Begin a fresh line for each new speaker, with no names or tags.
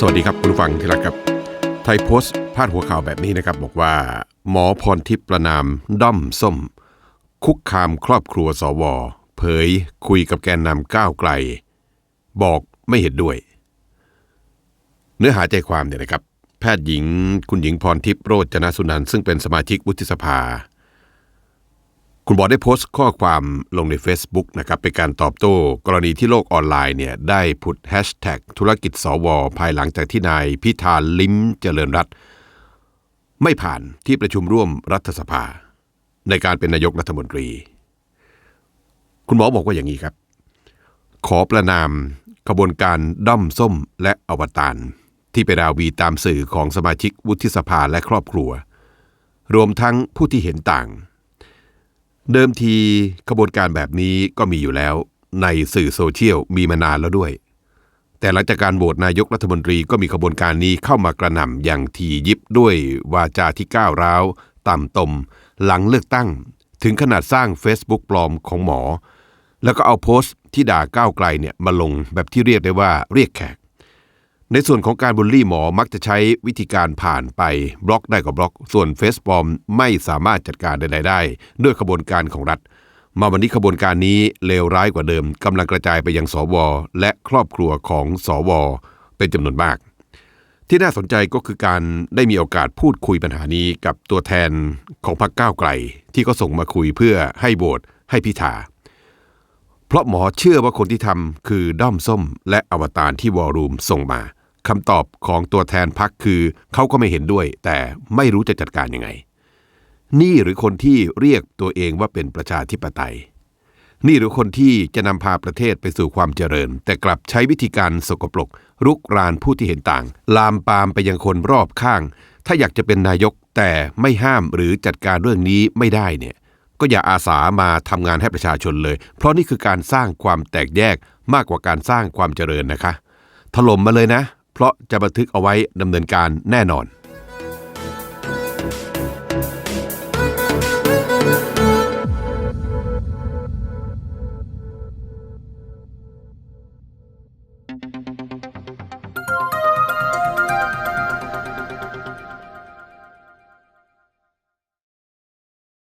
สวัสดีครับคุณฟังที่รักครับ ไทยโพสต์พาดหัวข่าวแบบนี้นะครับ บอกว่า หมอพรทิพย์ประนามด้อมส้ม คุกคามครอบครัวสว เผยคุยกับแกนนำก้าวไกล บอกไม่เห็นด้วย เนื้อหาใจความเนี่ยนะครับ แพทย์หญิงคุณหญิงพรทิพย์โรจนสุนันท์ซึ่งเป็นสมาชิกวุฒิสภา คุณหมอได้โพสต์ข้อความลงใน Facebook นะครับเป็นการตอบโต้ กรณีที่โลกออนไลน์เนี่ยได้ผุดแฮชแท็กธุรกิจสวภายหลังจากที่นายพิธาลิ้มเจริญรัตไม่ผ่านที่ประชุมร่วมรัฐสภา ในการเป็นนายกรัฐมนตรี คุณหมอบอกว่าอย่างนี้ครับ ขอประนามขบวนการด้อมส้มและอวตารที่ไปราวีตามสื่อของสมาชิกวุฒิสภาและครอบครัว รวมทั้งผู้ที่เห็นต่าง เดิมทีขบวนการแบบนี้ก็มีอยู่แล้ว ในสื่อโซเชียลมีมานานแล้วด้วย แต่หลังจากการโหวตนายกรัฐมนตรีก็มีขบวนการนี้เข้ามากระหน่ำอย่างทียิบด้วยวาจาที่ก้าวร้าว ต่ำตม หลังเลือกตั้ง ถึงขนาดสร้าง Facebook ปลอมของหมอ แล้วก็เอาโพสต์ที่ด่าก้าวไกลเนี่ยมาลงแบบที่เรียกได้ว่าเรียกแขก ในส่วนของการบูลลี่หมอมักจะใช้วิธีการผ่านไปบล็อกได้ก็บล็อก ส่วนเฟซปอมไม่สามารถจัดการใดๆได้ ด้วยขบวนการของรัฐ มาวันนี้ขบวนการนี้เลวร้ายกว่าเดิมกำลังกระจายไปยังสว และครอบครัวของสว เป็นจำนวนมาก ที่น่าสนใจก็คือการได้มีโอกาสพูดคุยปัญหานี้กับตัวแทนของพรรคก้าวไกล ที่ก็ส่งมาคุยเพื่อให้โหวตให้พิธาเพราะหมอเชื่อว่าคนที่ทำคือด้อมส้ม และอวตารที่วอลลุ่มส่งมา คำตอบของตัวแทนพักคือเขาก็ไม่เห็นด้วย แต่ไม่รู้จะจัดการยังไง นี่หรือคนที่เรียกตัวเองว่าเป็นประชาธิปไตย นี่หรือคนที่จะนำพาประเทศไปสู่ความเจริญ แต่กลับใช้วิธีการสกปรกรุกรานผู้ที่เห็นต่าง ลามปามไปยังคนรอบข้าง ถ้าอยากจะเป็นนายกแต่ไม่ห้ามหรือจัดการเรื่องนี้ไม่ได้เนี่ยก็อย่าอาสามาทำงานให้ประชาชนเลย เพราะนี่คือการสร้างความแตกแยกมากกว่าการสร้างความเจริญนะคะ ถล่มมาเลยนะ เพราะจะบันทึกเอาไว้ดำเนินการแน่นอน